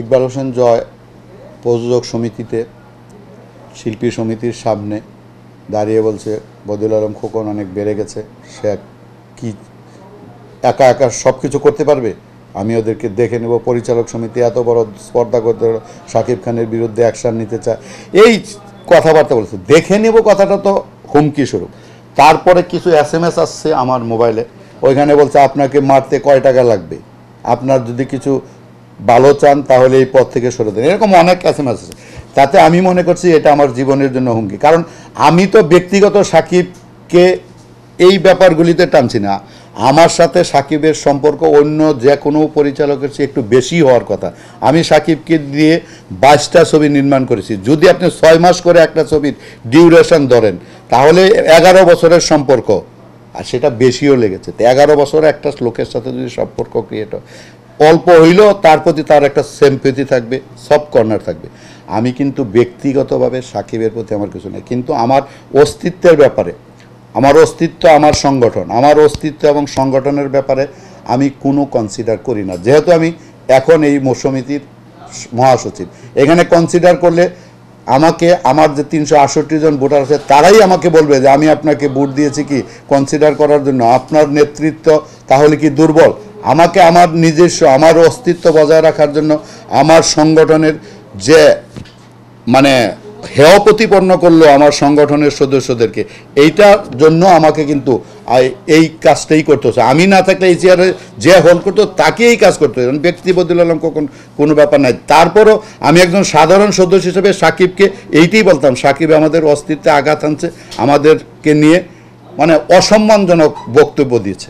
ইকবাল হোসেন জয়, প্রযোজক সমিতিতে, শিল্পী সমিতির সামনে দাঁড়িয়ে বলছে, বদিউল আলম খোকন অনেক বেড়ে গেছে, সে কি, একা একা সব কিছু করতে পারবে? আমি ওদেরকে দেখে নেব, পরিচালক সমিতি এত বড় স্পর্ধা করতে শাকিব খানের বিরুদ্ধে অ্যাকশন নিতে চায়। এই কথাবার্তা বলছে। দেখে নেব কথাটা তো হুমকি স্বরূপ। তারপরে কিছু এস এম এস আসছে আমার মোবাইলে, ওইখানে বলছে, আপনাকে মারতে কয় টাকা লাগবে? আপনার যদি কিছু ভালো চান, তাহলে এই পথ থেকে সরে দেন। এরকম অনেক এস এম আছে। তাতে আমি মনে করছি এটা আমার জীবনের জন্য হুমকি। কারণ আমি তো ব্যক্তিগত সাকিবকে এই ব্যাপারগুলিতে টানছি না। আমার সাথে সাকিবের সম্পর্ক অন্য যে কোনো পরিচালকের চেয়ে একটু বেশি হওয়ার কথা। আমি সাকিবকে দিয়ে বাইশটা ছবি নির্মাণ করেছি। যদি আপনি ছয় মাস করে একটা ছবির ডিউরেশন ধরেন, তাহলে এগারো বছরের সম্পর্ক। আর সেটা বেশিও লেগেছে। তো এগারো বছর একটা লোকের সাথে যদি সম্পর্ক ক্রিয়েট হয় অল্প হইলেও তার প্রতি তার একটা সেম্পেথি থাকবে, সব কর্নার থাকবে। আমি কিন্তু ব্যক্তিগতভাবে সাকিবের প্রতি আমার কিছু নেই। কিন্তু আমার অস্তিত্বের ব্যাপারে, আমার অস্তিত্ব আমার সংগঠন, আমার অস্তিত্ব এবং সংগঠনের ব্যাপারে আমি কোনো কনসিডার করি না। যেহেতু আমি এখন এই সমিতির মহাসচিব, এখানে কনসিডার করলে আমাকে, আমার যে তিনশো আটষট্টি জন ভোটার আছে, তারাই আমাকে বলবে যে আমি আপনাকে ভোট দিয়েছি কি? কনসিডার করার জন্য। আপনার নেতৃত্ব তাহলে কি দুর্বল? আমাকে আমার নিজস্ব, আমার অস্তিত্ব বজায় রাখার জন্য আমার সংগঠনের যে মানে হেয় প্রতিপন্ন করল আমার সংগঠনের সদস্যদেরকে, এইটার জন্য আমাকে কিন্তু এই কাজটাই করতে হচ্ছে। আমি না থাকলে এই চেয়ারে যে হোল্ড করতো তাকে এই কাজ করতে হতো। ব্যক্তি বদল আলম কখন, কোনো ব্যাপার নাই। তারপরও আমি একজন সাধারণ সদস্য হিসেবে সাকিবকে এইটাই বলতাম, সাকিব আমাদের অস্তিত্বে আঘাত আনছে, আমাদেরকে নিয়ে মানে অসম্মানজনক বক্তব্য দিয়েছে।